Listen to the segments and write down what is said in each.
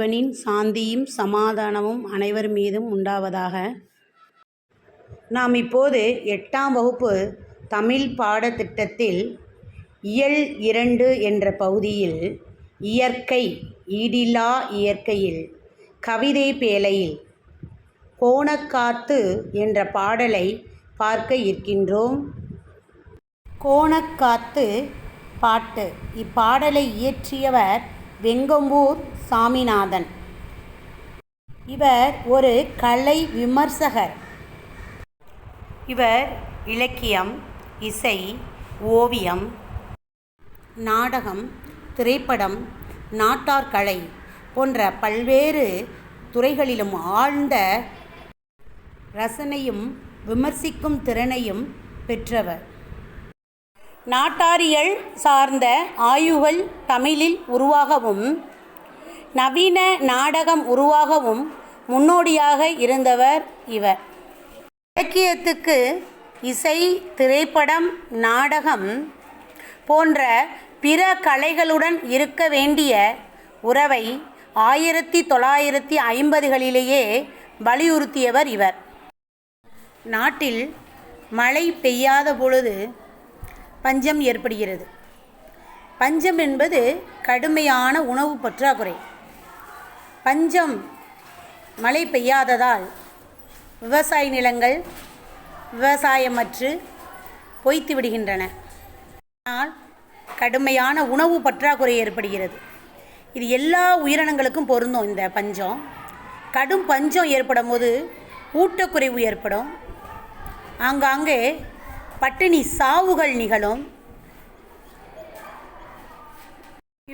இறைவனின் சாந்தியும் சமாதானமும் அனைவர் மீதும் உண்டாவதாக. நாம் இப்போது எட்டாம் வகுப்பு தமிழ் பாடத்திட்டத்தில் இயல் இரண்டு என்ற பகுதியில் இயற்கை ஈடில்லா இயற்கையில் கவிதை பேழையில் கோணக்காத்து என்ற பாடலை பார்க்க இருக்கின்றோம். கோணக்காத்து பாட்டு. இப்பாடலை இயற்றியவர் வெங்கம்பூர் சாமிநாதன். இவர் ஒரு கலை விமர்சகர். இவர் இலக்கியம் இசை ஓவியம் நாடகம் திரைப்படம் நாட்டார்கலை போன்ற பல்வேறு துறைகளிலும் ஆழ்ந்த ரசனையும் விமர்சிக்கும் திறனையும் பெற்றவர். நாட்டாரியல் சார்ந்த ஆய்வுகள் தமிழில் உருவாகவும் நவீன நாடகம் உருவாகவும் முன்னோடியாக இருந்தவர் இவர். இலக்கியத்துக்கு இசை திரைப்படம் நாடகம் போன்ற பிற கலைகளுடன் இருக்க வேண்டிய உறவை ஆயிரத்தி தொள்ளாயிரத்தி ஐம்பதுகளிலேயே வலியுறுத்தியவர் இவர். நாட்டில் மழை பெய்யாத பொழுது பஞ்சம் ஏற்படுகிறது. பஞ்சம் என்பது கடுமையான உணவு பற்றாக்குறை. பஞ்சம். மழை பெய்யாததால் விவசாய நிலங்கள் விவசாயமற்று பொய்த்து விடுகின்றன. ஆனால் கடுமையான உணவு பற்றாக்குறை ஏற்படுகிறது. இது எல்லா உயிரினங்களுக்கும் பொருந்தும் இந்த பஞ்சம். கடும் பஞ்சம் ஏற்படும் போது ஊட்டக்குறைவு ஏற்படும். ஆங்காங்கே பட்டினி சாவுகள் நிகழும்.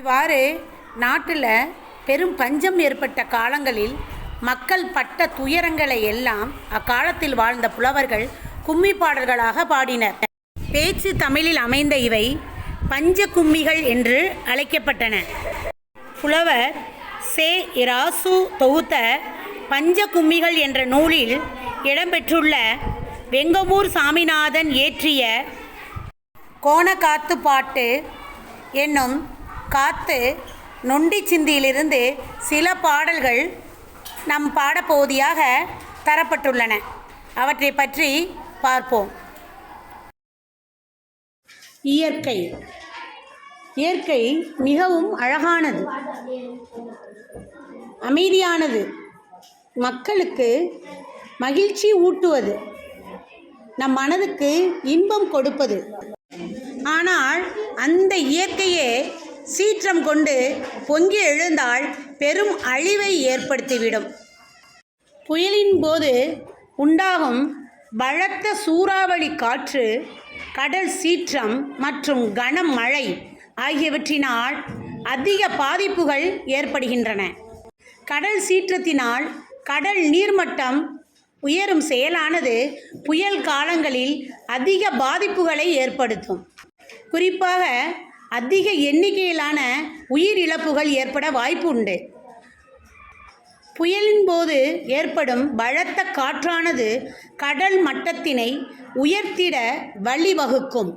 இவ்வாறு நாட்டில் பெரும் பஞ்சம் ஏற்பட்ட காலங்களில் மக்கள் பட்ட துயரங்களை எல்லாம் அக்காலத்தில் வாழ்ந்த புலவர்கள் கும்மி பாடல்களாக பாடினர். பேச்சு தமிழில் அமைந்த இவை பஞ்ச கும்மிகள் என்று அழைக்கப்பட்டன. புலவர் சே இராசு தொகுத்த பஞ்ச கும்மிகள் என்ற நூலில் இடம்பெற்றுள்ள வெங்கமூர் சாமிநாதன் இயற்றிய கோணக்காத்து பாட்டு என்னும் காத்து நொண்டி சிந்தியிலிருந்து சில பாடல்கள் நம் பாடப்பகுதியாக தரப்பட்டுள்ளன. அவற்றை பற்றி பார்ப்போம். இயற்கை. இயற்கை மிகவும் அழகானது. அமைதியானது. மக்களுக்கு மகிழ்ச்சி ஊட்டுவது. நம் மனதுக்கு இன்பம் கொடுப்பது. ஆனால் அந்த இயற்கையே சீற்றம் கொண்டு பொங்கி எழுந்தால் பெரும் அழிவை ஏற்படுத்திவிடும். புயலின் போது உண்டாகும் பலத்த சூறாவளி காற்று கடல் சீற்றம் மற்றும் கனமழை ஆகியவற்றினால் அதிக பாதிப்புகள் ஏற்படுகின்றன. கடல் சீற்றத்தினால் கடல் நீர்மட்டம் உயரும் செயலானது புயல் காலங்களில் அதிக பாதிப்புகளை ஏற்படுத்தும். குறிப்பாக அதிக எண்ணிக்கையிலான உயிரிழப்புகள் ஏற்பட வாய்ப்பு உண்டு. புயலின் போது ஏற்படும் பலத்த காற்றானது கடல் மட்டத்தினை உயர்த்திட வழிவகுக்கும்.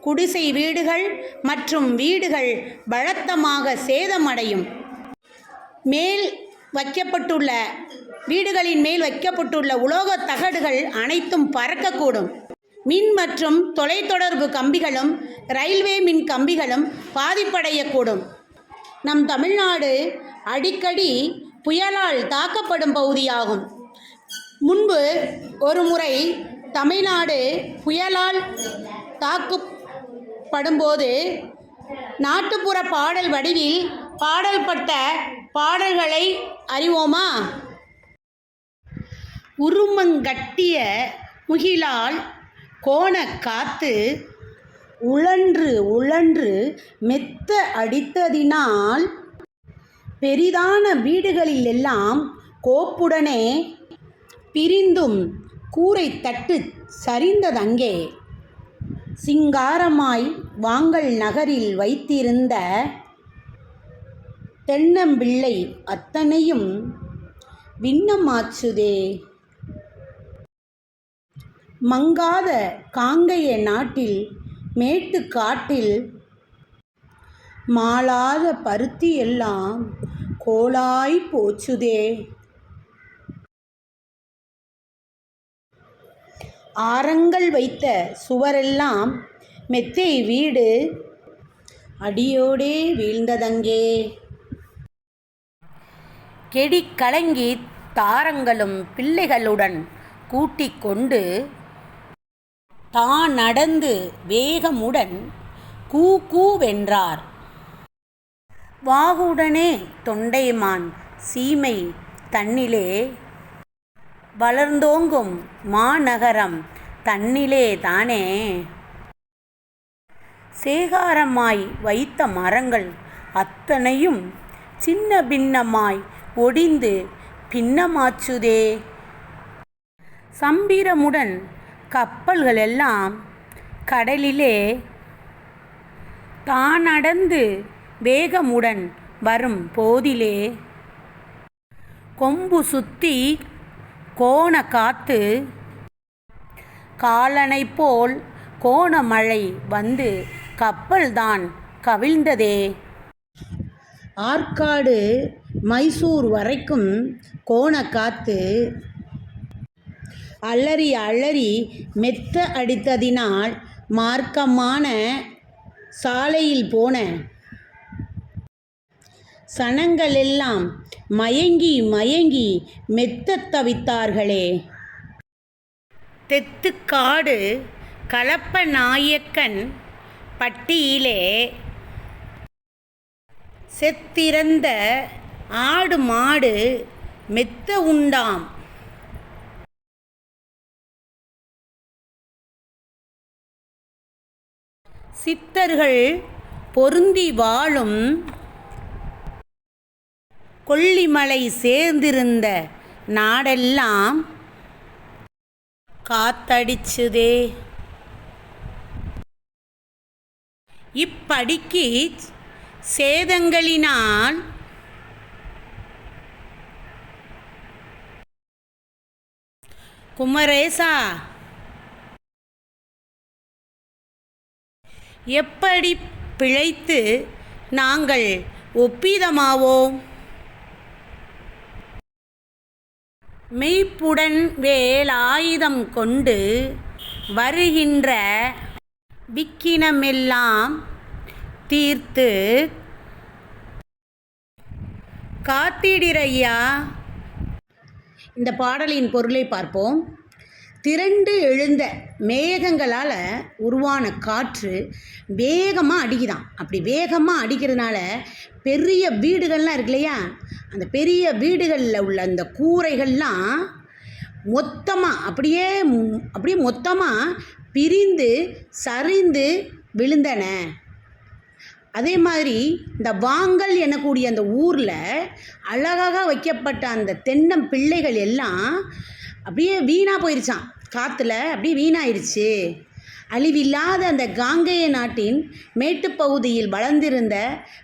குடிசை வீடுகள் மற்றும் வீடுகள் பலத்தமாக சேதமடையும். மேல் வைக்கப்பட்டுள்ள வீடுகளின் மேல் வைக்கப்பட்டுள்ள உலோகத் தகடுகள் அனைத்தும் பறக்கக்கூடும். மின் மற்றும் தொலைத்தொடர்பு கம்பிகளும் ரயில்வே மின் கம்பிகளும் பாதிப்படையக்கூடும். நம் தமிழ்நாடு அடிக்கடி புயலால் தாக்கப்படும் பகுதியாகும். முன்பு ஒரு முறை தமிழ்நாடு புயலால் தாக்கப்படும்போது நாட்டுப்புற பாடல் வடிவில் பாடல்பட்ட பாடல்களை அறிவோமா? உருமங்கட்டிய முகிலால் கோண காத்து உழன்று உழன்று மெத்த அடித்ததினால் பெரிதான வீடுகளிலெல்லாம் கோப்புடனே பிரிந்தும் கூரை தட்டு சரிந்ததங்கே. சிங்காரமாய் வாங்கல் நகரில் வைத்திருந்த தென்னம்பிள்ளை அத்தனையும் விண்ணமாச்சுதே. மங்காத காங்கைய நாட்டில் மேட்டு காட்டில் மாளாத பருத்தி எல்லாம் கோலாய் போச்சுதே. ஆரங்கள் வைத்த சுவரெல்லாம் மெத்தை வீடு அடியோடே வீழ்ந்ததங்கே. கெடி கலங்கி தாரங்களும் பிள்ளைகளுடன் கூட்டிக் கொண்டு தான் நடந்து வேகமுடன் கூ கூவென்றார் வாகுடனே தொண்டைமான் சீமை தன்னிலே வளர்ந்தோங்கும் மாநகரம் தன்னிலே தானே. சேகாரமாய் வைத்த மரங்கள் அத்தனையும் சின்ன பின்னமாய் ஒடிந்து பின்னமாச்சுதே. சம்பிரமுடன் கப்பல்களெல்லாம் கடலிலே தான் நடந்து வேகமுடன் வரும் போதிலே கொம்பு சுத்தி கோண காத்து காலனை போல் கோணமழை வந்து கப்பல்தான் கவிழ்ந்ததே. ஆற்காடு மைசூர் வரைக்கும் கோணக்காத்து அலறி அலறி மெத்த அடித்ததினால் மார்க்கமான சாலையில் போன சனங்களெல்லாம் மயங்கி மயங்கி மெத்த தவித்தார்களே. தெத்துக்காடு கலப்ப நாயக்கன் பட்டியிலே செத்திறந்த ஆடு மாடு மெத்த உண்டாம். சித்தர்கள் பொருந்தி வாழும் கொல்லிமலை சேர்ந்திருந்த நாடெல்லாம் காத்தடிச்சுதே. இப்படிக்கு சேதங்களினால் குமரேசா எப்படி பிழைத்து நாங்கள் ஒப்பிதமாவோம்? மெய்ப்புடன் வேலாயுதம் கொண்டு வருகின்ற விக்கினமெல்லாம் தீர்த்து காத்திடிரையா இந்த பாடலின் பொருளை பார்ப்போம். திரண்டு எழுந்த மேகங்களால் உருவான காற்று வேகமாக அடிக்குதாம் அப்படி வேகமாக அடிக்கிறதுனால பெரிய வீடுகள்லாம் இருக்கு இல்லையா? அந்த பெரிய வீடுகளில் உள்ள அந்த கூரைகள்லாம் மொத்தமாக அப்படியே அப்படியே மொத்தமாக பிரிந்து சரிந்து விழுந்தன. அதே மாதிரி இந்த வாங்கல் எனக்கூடிய அந்த ஊரில் அழகாக வைக்கப்பட்ட அந்த தென்னம் பிள்ளைகள் எல்லாம் அப்படியே வீணாக போயிருச்சான் காற்றுல அப்படியே வீணாயிருச்சு. அழிவில்லாத அந்த காங்கேய நாட்டின் மேட்டுப்பகுதியில் வளர்ந்திருந்த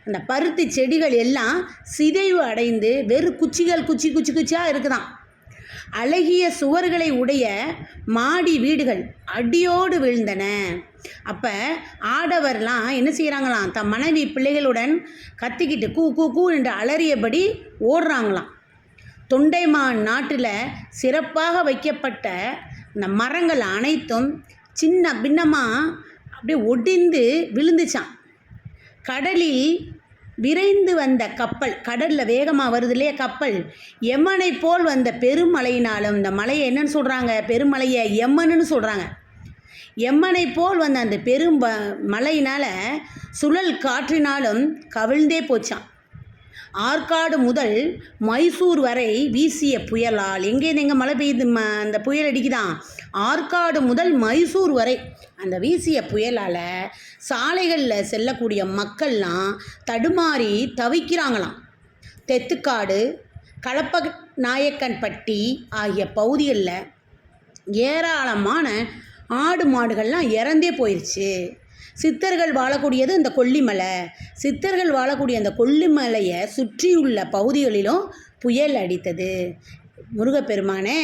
அந்த பருத்தி செடிகள் எல்லாம் சிதைவு அடைந்து வெறும் குச்சிகள் குச்சி குச்சி குச்சியாக இருக்குதான் அழகிய சுவர்களை உடைய மாடி வீடுகள் அடியோடு விழுந்தன. அப்போ ஆடவர்லாம் என்ன செய்கிறாங்களாம் தம் மனைவி பிள்ளைகளுடன் கத்திக்கிட்டு கூ கூ கூ என்று அலறியபடி ஓடுறாங்களாம். தொண்டைமான் நாட்டில் சிறப்பாக வைக்கப்பட்ட இந்த மரங்கள் அனைத்தும் சின்ன பின்னமாக அப்படியே ஒடிந்து விழுந்துச்சான் கடலில் விரைந்து வந்த கப்பல் கடலில் வேகமாக வருது இல்லையா கப்பல்? எம்மனை போல் வந்த பெருமழையினாலும் இந்த மலையை என்னன்னு சொல்கிறாங்க பெருமலையை எம்மனுன்னு சொல்கிறாங்க எம்மனை போல் வந்த அந்த பெரும் ப- சுழல் காற்றினாலும் கவிழ்ந்தே போச்சான் ஆற்காடு முதல் மைசூர் வரை வீசிய புயலால் எங்கேருந்து எங்கே மழை பெய்யுது ம அந்த புயல் அடிக்குதான் ஆற்காடு முதல் மைசூர் வரை. அந்த வீசிய புயலால் சாலைகளில் செல்லக்கூடிய மக்கள்லாம் தடுமாறி தவிக்கிறாங்களாம். தெத்துக்காடு கலப்ப நாயக்கன்பட்டி ஆகிய பகுதிகளில் ஏராளமான ஆடு மாடுகள்லாம் இறந்தே போயிடுச்சு சித்தர்கள் வாழக்கூடியது இந்த கொல்லிமலை. சித்தர்கள் வாழக்கூடிய அந்த கொல்லிமலையை சுற்றியுள்ள பகுதிகளிலும் புயல் அடித்தது. முருகப்பெருமானே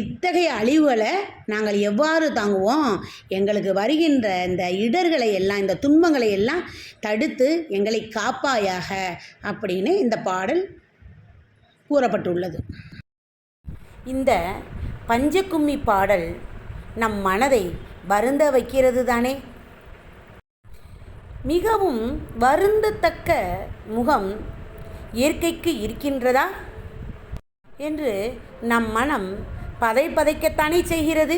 இத்தகைய அழிவுகளை நாங்கள் எவ்வாறு தாங்குவோம்? எங்களுக்கு வருகின்ற இந்த இடர்களை எல்லாம் இந்த துன்பங்களை எல்லாம் தடுத்து எங்களை காப்பாயாக அப்படின்னு இந்த பாடல் கூறப்பட்டுள்ளது. இந்த பஞ்சகும்மி பாடல் நம் மனதை வருந்த வைக்கிறது தானே மிகவும் வருந்தத்தக்க முகம் இயற்கைக்கு இருக்கின்றதா? என்று நம் மனம் பதை பதைக்கத்தானே செய்கிறது?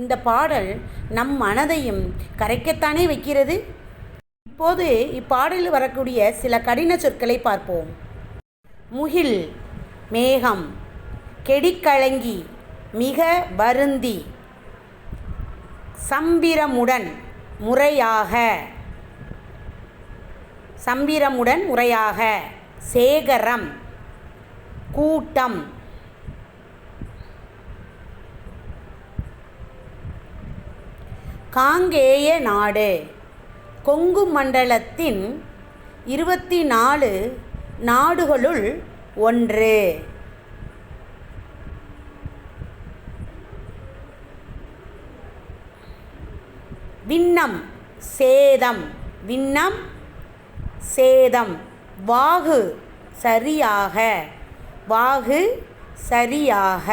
இந்த பாடல் நம் மனதையும் கரைக்கத்தானே வைக்கிறது? இப்போது இப்பாடலில் வரக்கூடிய சில கடின சொற்களை பார்ப்போம். முகில் மேகம் கெடிக்கலங்கி மிக வருந்தி சம்பிரமுடன் முறையாக. சம்பிரமுடன் முறையாக சேகரம். கூட்டம். காங்கேய நாடு. கொங்கு மண்டலத்தின் இருபத்தி நாலு நாடுகளுள் ஒன்று. விண்ணம். சேதம். விண்ணம். சேதம். வாகு சரியாக. வாகு சரியாக.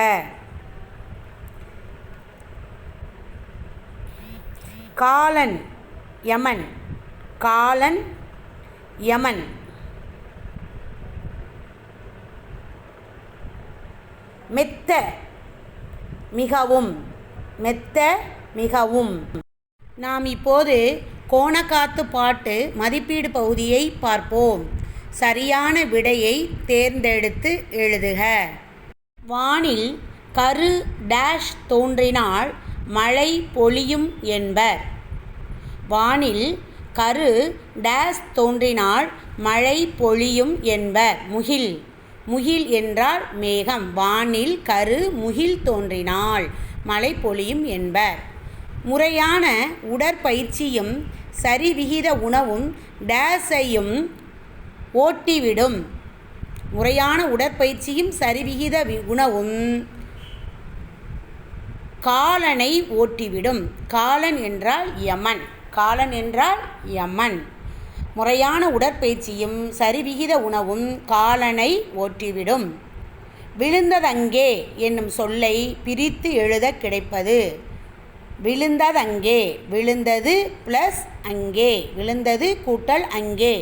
காலன் யமன். காலன் யமன். மெத்த மிகவும். மெத்த மிகவும். நாம் இப்போது கோணக்காத்து பாட்டு மதிப்பீடு பகுதியை பார்ப்போம். சரியான விடையை தேர்ந்தெடுத்து எழுதுக. வானில் கரு டேஷ் தோன்றினால் மழை பொழியும் என்பர். வானில் கரு டேஷ் தோன்றினால் மழை பொழியும் என்பர். முகில். முகில் என்றால் மேகம். வானில் கரு முகில் தோன்றினால் மழை பொழியும் என்பர். முறையான உடற்பயிற்சியும் சரிவிகித உணவும் டேஸையும் ஓட்டிவிடும். முறையான உடற்பயிற்சியும் சரிவிகித வி- உணவும் காலனை ஓட்டிவிடும். காலன் என்றால் யமன். காலன் என்றால் யமன். முறையான உடற்பயிற்சியும் சரிவிகித உணவும் காலனை ஓட்டிவிடும். விழுந்ததங்கே என்னும் சொல்லை பிரித்து எழுத கிடைப்பது. விழுந்ததங்கே விழுந்தது ப்ளஸ் அங்கே விழுந்தது கூட்டல் அங்கே.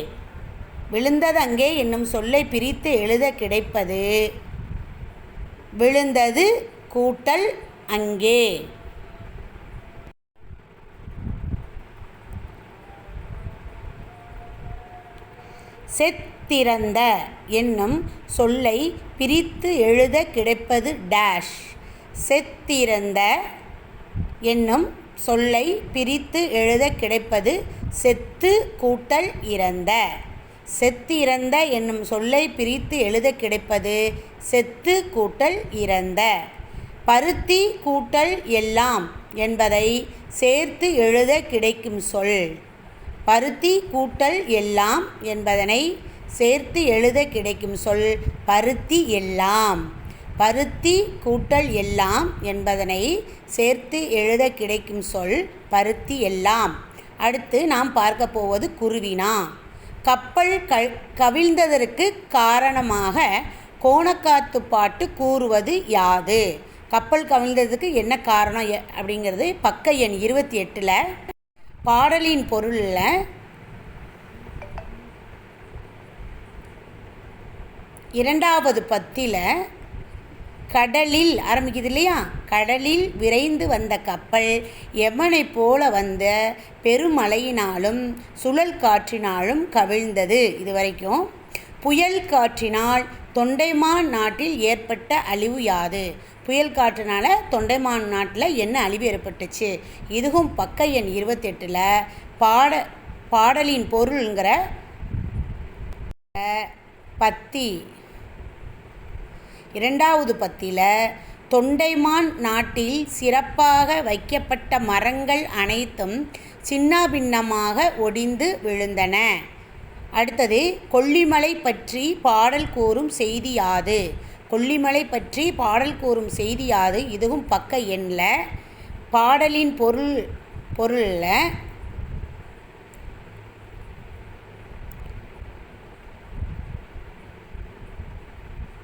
விழுந்ததங்கே என்னும் சொல்லை பிரித்து எழுத கிடைப்பது. விழுந்தது கூட்டல் அங்கே. செத்திறந்த என்னும் சொல்லை பிரித்து எழுத கிடைப்பது டேஷ் செத்திறந்த என்னும் சொல்லை பிரித்து எழுத கிடைப்பது செத்து கூட்டல் இறந்த. செத்து இறந்த என்னும் சொல்லை பிரித்து எழுத கிடைப்பது செத்து கூட்டல் இறந்த. பருத்தி கூட்டல் எல்லாம் என்பதை சேர்த்து எழுத கிடைக்கும் சொல். பருத்தி கூட்டல் எல்லாம் என்பதனை சேர்த்து எழுத கிடைக்கும் சொல் பருத்தி எல்லாம். பருத்தி கூட்டல் எல்லாம் என்பதனை சேர்த்து எழுத கிடைக்கும் சொல் பருத்தி எல்லாம். அடுத்து நாம் பார்க்க போவது குருவினா. கப்பல் க கவிழ்ந்ததற்கு காரணமாக கோணக்காத்து பாட்டு கூறுவது யாது? கப்பல் கவிழ்ந்ததுக்கு என்ன காரணம் எ- அப்படிங்கிறது பக்க எண் இருபத்தி எட்டில் பாடலின் பொருளில் இரண்டாவது பத்தியில் கடலில் ஆரம்பிக்குது இல்லையா? கடலில் விரைந்து வந்த கப்பல் எமனைப் போல வந்த பெருமழையினாலும் சுழல் காற்றினாலும் கவிழ்ந்தது இது வரைக்கும் புயல் காற்றினால் தொண்டைமான் நாட்டில் ஏற்பட்ட அழிவு யாது? புயல் காற்றுனால தொண்டைமான் நாட்டில் என்ன அழிவு ஏற்பட்டுச்சு? இதுவும் பக்க எண் இருபத்தெட்டில் பாட பாடலின் பொருளுங்கிற பத்தி. இரண்டாவது பத்தியில் தொண்டைமான் நாட்டில் சிறப்பாக வைக்கப்பட்ட மரங்கள் அனைத்தும் சின்னாபின்னமாக ஒடிந்து விழுந்தன. அடுத்தது கொல்லிமலை பற்றி பாடல் கூறும் செய்தி யாது? கொல்லிமலை பற்றி பாடல் கூறும் செய்தி யாது? இதுவும் பக்க எண்ணில் பாடலின் பொருள் பொருளில்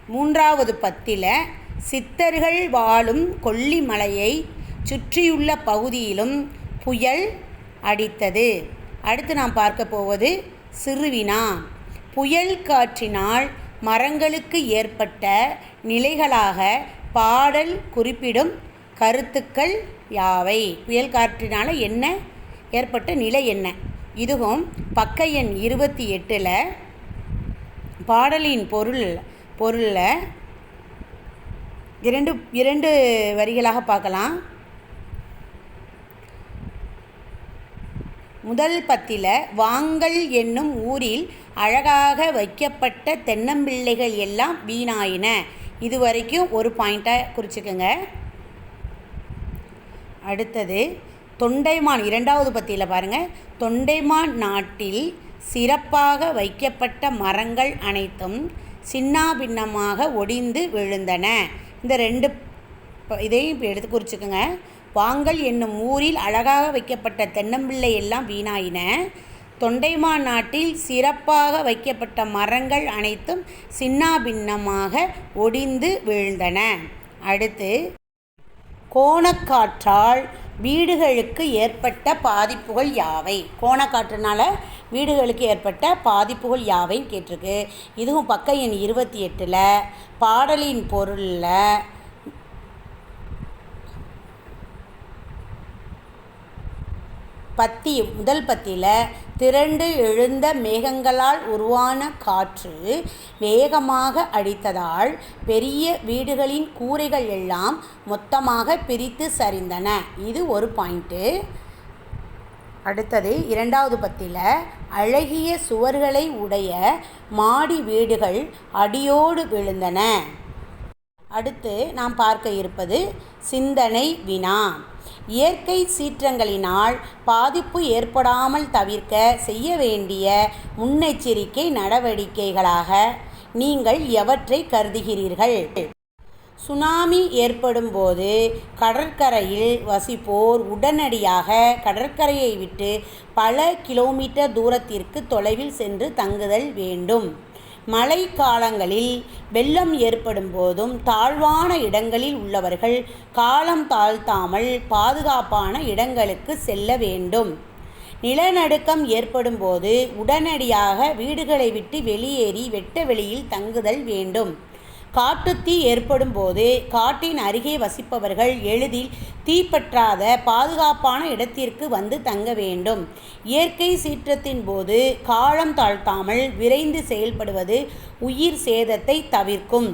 மூன்றாவது பத்தில் சித்தர்கள் வாழும் கொல்லிமலையை சுற்றியுள்ள பகுதியிலும் புயல் அடித்தது. அடுத்து நாம் பார்க்க போவது சிறுவினா. புயல் காற்றினால் மரங்களுக்கு ஏற்பட்ட நிலைகளாக பாடல் குறிப்பிடும் கருத்துக்கள் யாவை? புயல் காற்றினால் என்ன? ஏற்பட்ட நிலை என்ன? இதுவும் பக்க எண் இருபத்தி எட்டில் பாடலின் பொருள் பொருளில் இரண்டு இரண்டு வரிகளாக பார்க்கலாம். முதல் பத்தில் வாங்கல் என்னும் ஊரில் அழகாக வைக்கப்பட்ட தென்னம்பிள்ளைகள் எல்லாம் வீணாயின. இது வரைக்கும் ஒரு பாயிண்ட்டாக குறிச்சிக்கோங்க. அடுத்தது தொண்டைமான் இரண்டாவது பத்தியில் பாருங்கள் தொண்டைமான் நாட்டில் சிறப்பாக வைக்கப்பட்ட மரங்கள் அனைத்தும் சின்னாபின்னமாக ஒடிந்து விழுந்தன. இந்த ரெண்டு இதையும் இப்போ எடுத்து குறிச்சுக்கோங்க. வாங்கல் என்னும் ஊரில் அழகாக வைக்கப்பட்ட தென்னம்பிள்ளை எல்லாம் வீணாயின. தொண்டைமா நாட்டில் சிறப்பாக வைக்கப்பட்ட மரங்கள் அனைத்தும் சின்னாபின்னமாக ஒடிந்து விழுந்தன. அடுத்து கோணக்காற்றால் வீடுகளுக்கு ஏற்பட்ட பாதிப்புகள் யாவை? கோணக்காற்றுனால வீடுகளுக்கு ஏற்பட்ட பாதிப்புகள் யாவைன்னு கேட்டிருக்கு. இதுவும் பக்க எண் இருபத்தி எட்டில். பாடலின் பொருளில் பத்தி முதல் பத்தியில் திரண்டு எழுந்த மேகங்களால் உருவான காற்று வேகமாக அடித்ததால் பெரிய வீடுகளின் கூரைகள் எல்லாம் மொத்தமாக பிரித்து சரிந்தன. இது ஒரு பாயிண்ட்டு அடுத்தது இரண்டாவது பத்தியில் அழகிய சுவர்களை உடைய மாடி வீடுகள் அடியோடு விழுந்தன. அடுத்து நாம் பார்க்க இருப்பது சிந்தனை வினா. இயற்கை சீற்றங்களினால் பாதிப்பு ஏற்படாமல் தவிர்க்க செய்ய வேண்டிய முன்னெச்சரிக்கை நடவடிக்கைகளாக நீங்கள் எவற்றை கருதுகிறீர்கள்? சுனாமி ஏற்படும் போது கடற்கரையில் வசிப்போர் உடனடியாக கடற்கரையை விட்டு பல கிலோமீட்டர் தூரத்திற்கு தொலைவில் சென்று தங்குதல் வேண்டும். மழை காலங்களில் வெள்ளம் ஏற்படும் போதும் தாழ்வான இடங்களில் உள்ளவர்கள் காலம் தாழ்த்தாமல் பாதுகாப்பான இடங்களுக்கு செல்ல வேண்டும். நிலநடுக்கம் ஏற்படும் போது உடனடியாக வீடுகளை விட்டு வெளியேறி வெட்ட வெளியில் தங்குதல் வேண்டும். காட்டுத்தீ ஏற்படும் போது காட்டின் அருகே வசிப்பவர்கள் எளிதில் தீப்பற்றாத பாதுகாப்பான இடத்திற்கு வந்து தங்க வேண்டும். இயற்கை சீற்றத்தின் போது காலம் தாழ்த்தாமல் விரைந்து செயல்படுவது உயிர் சேதத்தை தவிர்க்கும்.